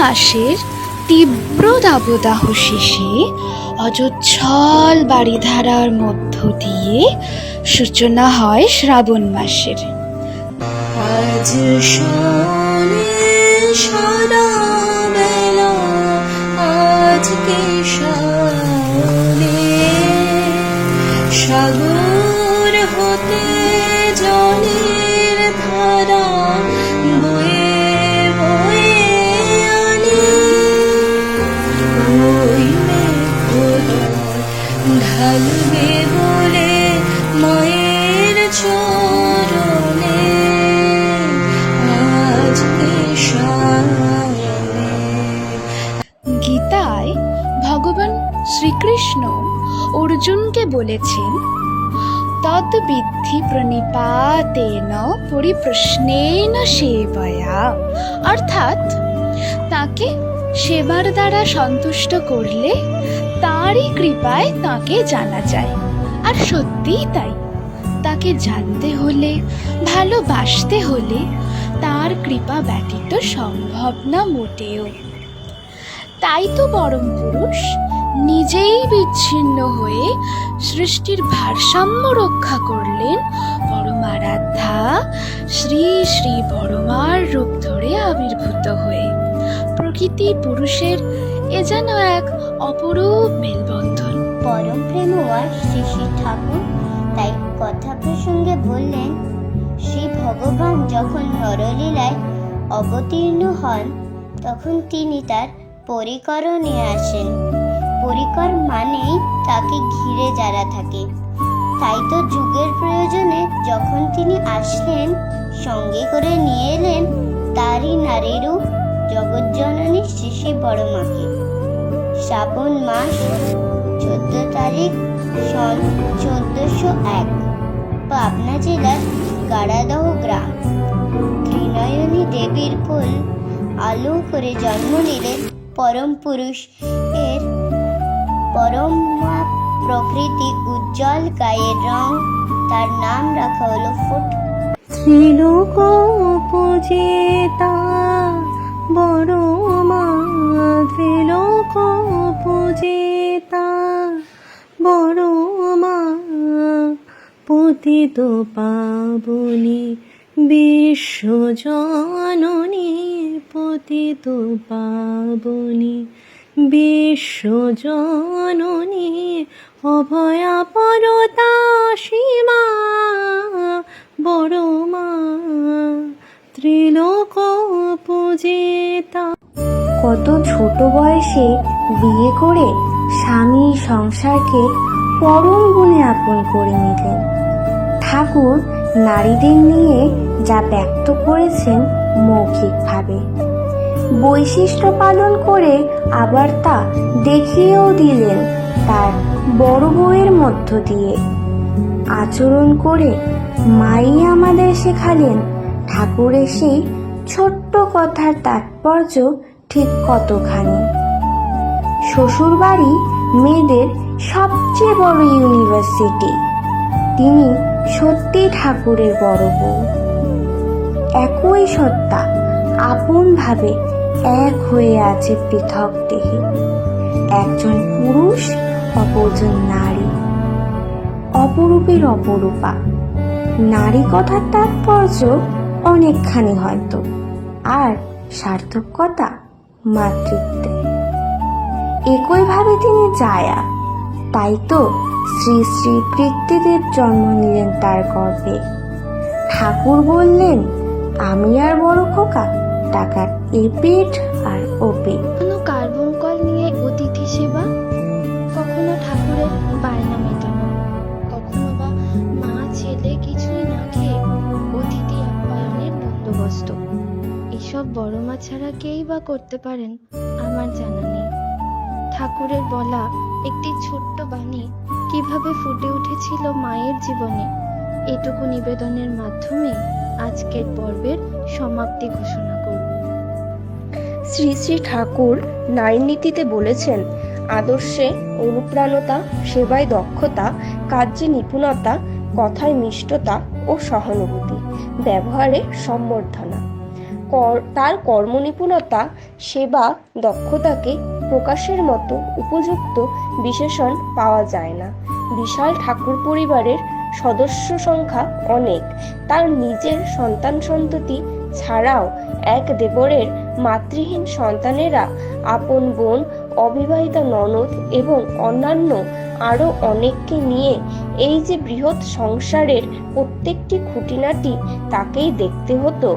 মাসের তীব্র দাবদাহ শেষে অজচ্ছল বাড়িধারার মধ্য দিয়ে সূচনা হয় শ্রাবণ মাসের। আজকে শ্রীকৃষ্ণ অর্জুনকে বলেছেন, তদ্বিদ্ধি প্রণিপাতেন পরিপ্রশ্নেন সেবয়া। অর্থাৎ, তাকে সেবার দ্বারা সন্তুষ্ট করলে তারই কৃপায় তাকে জানা যায়। আর সত্যিই তাই। তাকে জানতে হলে, ভালোবাসতে হলে তার কৃপা ব্যতীত সম্ভব না মোটেও। তাই তো পরম পুরুষ নিজেই বিচ্ছিন্ন হয়ে সৃষ্টির ভারসাম্য রক্ষা করলেন পরমারাধ্যা। শ্রী শ্রী পরমার রূপ ধরে আবির্ভূত হয়ে প্রকৃতি পুরুষের এ যেন এক অপরূপ মেলবন্ধন। পরম প্রেমওয়ার শ্রী শ্রী ঠাকুর তাই কথা প্রসঙ্গে বললেন, শ্রী ভগবান যখন নরলীলায় অবতীর্ণ হন, তখন তিনি তার পরিকরণে আসেন। পরিকর মানেই তাকে ঘিরে যারা থাকে। তাই তো যুগের প্রয়োজনে যখন তিনি আসলেন, সঙ্গে করে নিয়ে এলেন তারই নারীরূপ জগজ্জননী শ্রী বড় মাকে শ্রাবণ মাস চোদ্দ তারিখ সন চোদ্দশো এক, পাবনা জেলার গাড়াদহ গ্রাম। ত্রিনয়নী দেবীর কোল আলো করে জন্ম নিলেন পরম পুরুষ পরম প্রকৃতি উজ্জ্বল গায়ের রং। তার নাম রাখা হলো ফুট। ত্রিলোক পূজিতা বড় মা ত্রিলোক পূজিতা বড় মা পতিত পাবনি বিশ্বজননী পতিত পাবনি। বিশ্বজননী অভয়া পরতা সীমা বড় মা ত্রিলোক পূজিতা কত ছোট বয়সে বিয়ে করে স্বামী সংসারকে পরম গুণে আপন করে নিলেন। ঠাকুর নারীদের নিয়ে যা ব্যক্ত করেছেন মৌখিকভাবে। বৈশিষ্ট্য পালন করে আবার তা দেখিয়েও দিলেন তার বড় বউয়ের মধ্য দিয়ে। আচরণ করে মাই আমাদের শেখালেন ঠাকুরের সেই ছোট্ট কথার তাৎপর্য ঠিক কতখানি। শ্বশুরবাড়ি মেয়েদের সবচেয়ে বড় ইউনিভার্সিটি, তিনি সত্যি ঠাকুরের বড় বউ। একই সত্তা আপনভাবে এক হয়ে আছে পৃথক দেহে। একজন পুরুষ, অপরজন নারী। অপরূপের অপরূপা। নারী কথার তাৎপর্য অনেকখানি হয়তো। আর সার্থকতা মাতৃত্বে একইভাবে তিনি জায়া। তাই তো শ্রী শ্রী পৃথ্বীদেব জন্ম নিলেন তার গর্ভে। ঠাকুর বললেন, আমি আর বড় খোকা? টাকার পেট আর ও কোনো কার্বন কল নিয়ে অতিথি সেবা? কখনো ঠাকুরের বায়না মেটানো? কখনো বা মা, ছেলে কিছুই না খেয়ে অতিথি আপ্যায়নের বন্দোবস্ত? এসব বড় মা ছাড়া কেই বা করতে পারেন? আমার জানা নেই। ঠাকুরের বলা একটি ছোট্ট বাণী কীভাবে ফুটে উঠেছিল মায়ের জীবনে? এটুকু নিবেদনের মাধ্যমে আজকের পর্বের সমাপ্তি ঘোষণা শ্রী শ্রী ঠাকুর নারী নীতিতে বলেছেন, আদর্শে অনুপ্রাণতা, সেবায় দক্ষতা, কার্যে নিপুণতা, কথায় মিষ্টতা ও সহানুভূতি, ব্যবহারে সম্বর্ধনা। তার কর্মনিপুণতা, সেবা, দক্ষতাকে প্রকাশের মতো উপযুক্ত বিশেষণ পাওয়া যায় না। বিশাল ঠাকুর পরিবারের সদস্য সংখ্যা অনেক। তার নিজের সন্তান সন্ততি ছাড়াও এক দেবরের মাতৃহীন সন্তানেরা আপন বোন, অবিবাহিতা ননদ এবং অন্যান্য আরও অনেককে নিয়ে এই যে বৃহৎ সংসারের প্রত্যেকটি খুঁটিনাটি তাকেই দেখতে হতো।